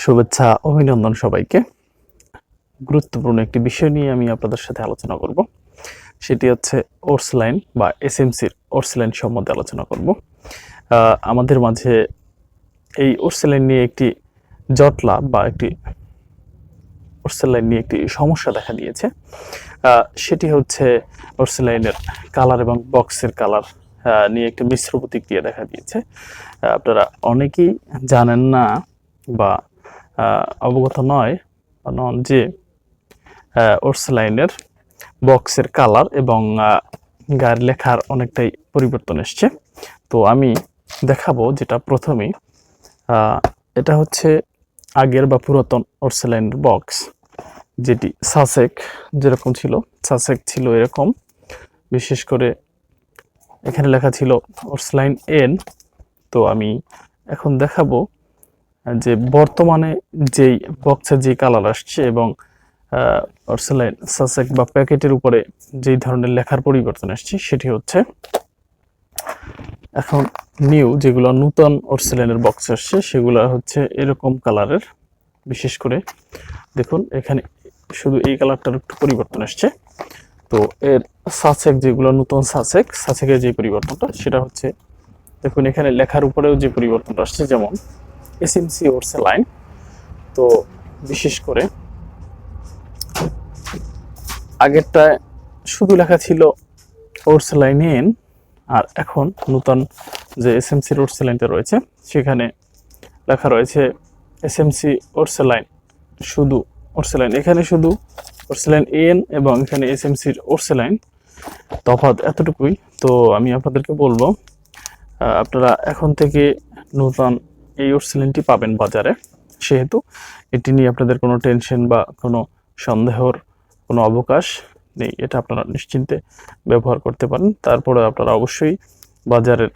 শুভেচ্ছা, অভিনন্দন সবাইকে। গুরুত্বপূর্ণ একটি বিষয় নিয়ে আমি আপনাদের সাথে আলোচনা করব। সেটি হচ্ছে ওর্সলাইন বা এসএমসির ওর্সলাইন সম্বন্ধে আলোচনা করব। আমাদের মাঝে এই ওর্সলাইন নিয়ে একটি জটলা বা একটি ওর্সেলাইন নিয়ে একটি সমস্যা দেখা দিয়েছে। সেটি হচ্ছে ওর্সেলাইনের কালার এবং বক্সের কালার নিয়ে একটি মিশ্র প্রতিক্রিয়া দেখা দিয়েছে। আপনারা অনেকেই জানেন না বা অবগত নয় নন যে ওর্সেলাইনের বক্সের কালার এবং গায়ের লেখার অনেকটাই পরিবর্তন এসছে। তো আমি দেখাবো যেটা প্রথমেই আহ, এটা হচ্ছে আগের বা পুরাতন ওরসেলাইনের বক্স যেটি সাসেক যেরকম ছিল সাসেক ছিল এরকম। বিশেষ করে এখানে লেখা ছিল ওরসলাইন এন। তো আমি এখন দেখাবো যে বর্তমানে যেই বক্সের যে কালার আসছে এবং অরসেলাইন সাসেক বা প্যাকেটের উপরে যেই ধরনের লেখার পরিবর্তন আসছে, সেটি হচ্ছে এখন নিউ যেগুলো নূতন অরসেলাইনের বক্স আসছে, সেগুলো হচ্ছে এরকম কালারের বিশেষ করে দেখুন, এখানে শুধু এই কালারটার একটু পরিবর্তন আসছে। তো এর সাসেক যেগুলো নতুন সাসেক সাসেকের যে পরিবর্তনটা, সেটা হচ্ছে দেখুন, এখানে লেখার উপরেও যে পরিবর্তনটা আসছে, যেমন এসএমসি ওর্সে লাইন তো বিশেষ করে আগেরটায় শুধু লেখা ছিল ওরসে লাইন এন আর এখন নূতন যে এসএমসি ওরসে লাইনটা রয়েছে, সেখানে লেখা রয়েছে এসএমসি ওরসে লাইন শুধু ওরসেলাইন এখানে শুধু ওরসেলাইন এন এবং এখানে এসএমসির ওরসেলাইন তফাৎ এতটুকুই। তো আমি আপনাদেরকে বলব আপনারা এখন থেকে নতুন এই ওরসেলাইনটি পাবেন বাজারে। সেহেতু এটি নিয়ে আপনাদের কোনো টেনশন বা কোনো সন্দেহর কোনো অবকাশ নেই। এটা আপনারা নিশ্চিন্তে ব্যবহার করতে পারেন। তারপরে আপনারা অবশ্যই বাজারের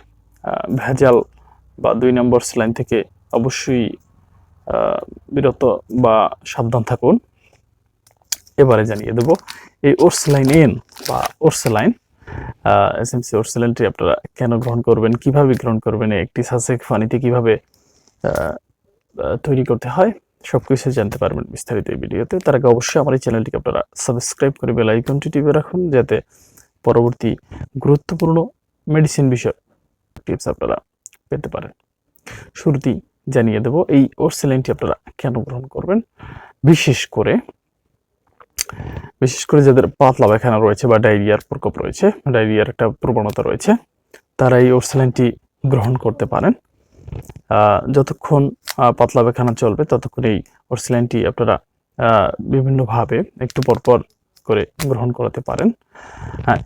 ভেজাল বা দুই নম্বর সেলাইন থেকে অবশ্যই বিরত বা সাবধান থাকুন। এবারে জানিয়ে দেব, এই ওরসেলাইন এন বা ওরসেলাইন এসএমসি ওরসেলাইনটি আপনারা কেন গ্রহণ করবেন, কীভাবে গ্রহণ করবেন, একটি সাসেক ফানিতে কীভাবে তৈরি করতে হয় সব কিছু জানতে পারবেন বিস্তারিত এই ভিডিওতে। তার আগে অবশ্যই আমার এই চ্যানেলটিকে আপনারা সাবস্ক্রাইব করে বেল আইকনটি টিপে রাখুন, যাতে পরবর্তী গুরুত্বপূর্ণ মেডিসিন বিষয় টিপস আপনারা পেতে পারেন। শুরুতেই জানিয়ে দেব, এই ওরসেলাইনটি আপনারা কেন গ্রহণ করবেন? বিশেষ করে বিশেষ করে যাদের পাতলা পায়খানা রয়েছে বা ডায়রিয়ার প্রকোপ রয়েছে ডায়রিয়ার একটা প্রবণতা রয়েছে, তারা এই ওরসেলাইনটি গ্রহণ করতে পারেন। যতক্ষণ পাতলা পায়খানা চলবে ততক্ষণ এই ওরসেলাইনটি আপনারা বিভিন্নভাবে একটু পরপর করে গ্রহণ করাতে পারেন।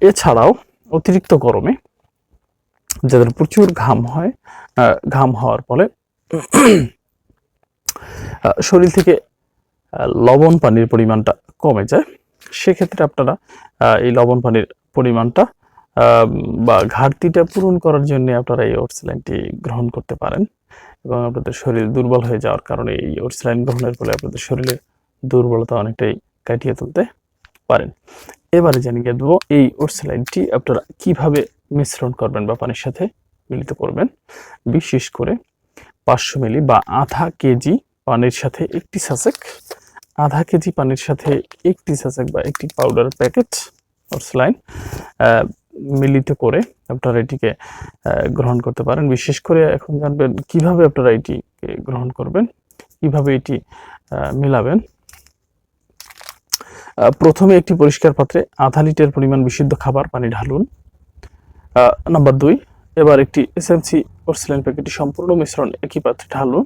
এছাড়াও অতিরিক্ত গরমে যাদের প্রচুর ঘাম হয় ঘাম হওয়ার ফলে শরীর থেকে লবণ পানির পরিমাণটা কমে যায়। সেক্ষেত্রে আপনারা এই লবণ পানির পরিমাণটা বা ঘাটতিটা পূরণ করার জন্য আপনারা এই ওটসলাইনটি গ্রহণ করতে পারেন এবং আপনাদের শরীর দুর্বল হয়ে যাওয়ার কারণে এই ওটসলাইন গ্রহণের ফলে আপনাদের শরীরের দুর্বলতা অনেকটাই কাটিয়ে তুলতে পারেন। এবারে জানিয়ে দেবো এই ওটসলাইনটি আপনারা কীভাবে মিশ্রণ করবেন বা পানির সাথে মিলিত করবেন। বিশেষ করে পাঁচশো মিলি বা আধা কেজি পানির সাথে একটি সাসেক, আধা কেজি পানির সাথে একটি সাসেক বা একটি পাউডার প্যাকেট অর্সলাইন মিলিত করে আপনারা এটিকে গ্রহণ করতে পারেন। বিশেষ করে এখন জানবেন কীভাবে আপনারা এটি গ্রহণ করবেন, কীভাবে এটি মিলাবেন। প্রথমে একটি পরিষ্কার পাত্রে আধা লিটার পরিমাণ বিশুদ্ধ খাবার, পানি ঢালুন। নাম্বার দুই, এবার একটি এসএমসি অর্সলাইন প্যাকেটটি সম্পূর্ণ মিশ্রণ একই পাত্রে ঢালুন।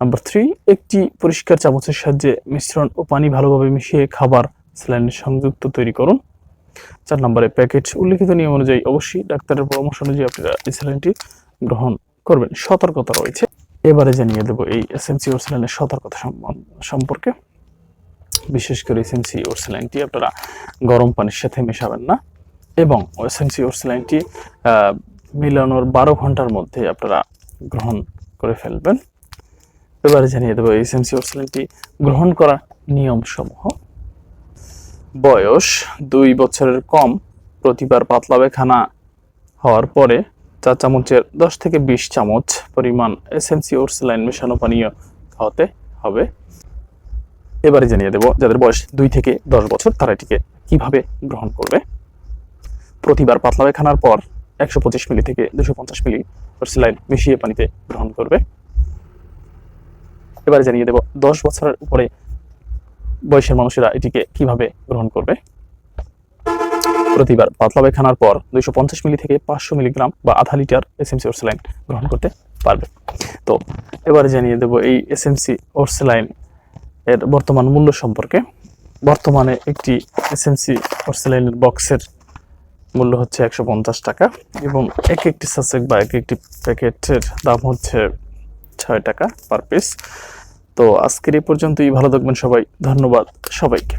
নাম্বার থ্রি, একটি পরিষ্কার চামচের সাহায্যে মিশ্রণ ও পানি ভালোভাবে মিশিয়ে খাবার স্যালাইনের সংযুক্ত তৈরি করুন। চার নম্বরে প্যাকেট উল্লিখিত নিয়ম অনুযায়ী অবশ্যই ডাক্তারের পরামর্শ অনুযায়ী আপনারা এই স্যালাইনটি গ্রহণ করবেন। সতর্কতা রয়েছে। এবারে জানিয়ে দেবো এই এসএমসি ওরসেলাইনের সতর্কতা সম্পর্কে। বিশেষ করে এসএমসি ওরসেলাইনটি আপনারা গরম পানির সাথে মেশাবেন না এবং এসএমসি ওরসেলাইনটি মিলানোর বারো ঘণ্টার মধ্যে আপনারা গ্রহণ করে ফেলবেন। এবারে জানিয়ে দেবো এসএমসি ওরসেলাইনটি গ্রহণ করা নিয়মসমূহ। বয়স দুই বছরের কম, প্রতিবার পাতলা বেখানা হওয়ার পরে চা চামচের দশ থেকে বিশ চামচ পরিমাণ এসএমসি ওরসেলাইন মেশানো পানীয় খাওয়াতে হবে। এবারে জানিয়ে দেব যাদের বয়স দুই থেকে দশ বছর, তারা এটিকে কীভাবে গ্রহণ করবে। প্রতিবার পাতলা পায়খানার পর একশো পঁচিশ মিলি থেকে দুশো পঞ্চাশ মিলি স্যালাইন মিশিয়ে পানিতে গ্রহণ করবে। এবারে জানিয়ে দেব দশ বছরের উপরে বয়সের মানুষেরা এটিকে কীভাবে গ্রহণ করবে? প্রতিবার পাতলা পায়খানার পর দুইশো পঞ্চাশ মিলি থেকে পাঁচশো মিলিগ্রাম বা আধা লিটার এসএমসি ওরসেলাইন গ্রহণ করতে পারবে। তো, এবারে জানিয়ে দেব এই এসএমসি ওরসেলাইন এর বর্তমান মূল্য সম্পর্কে। বর্তমানে একটি এসএমসি ওরসেলাইনের বক্সের মূল্য হচ্ছে একশো পঞ্চাশ টাকা এবং এক একটি সাসেক বা এক একটি প্যাকেটের দাম হচ্ছে ছয় টাকা পার পিস তো আজকের এই পর্যন্তই ভালো থাকবেন সবাই ধন্যবাদ সবাইকে।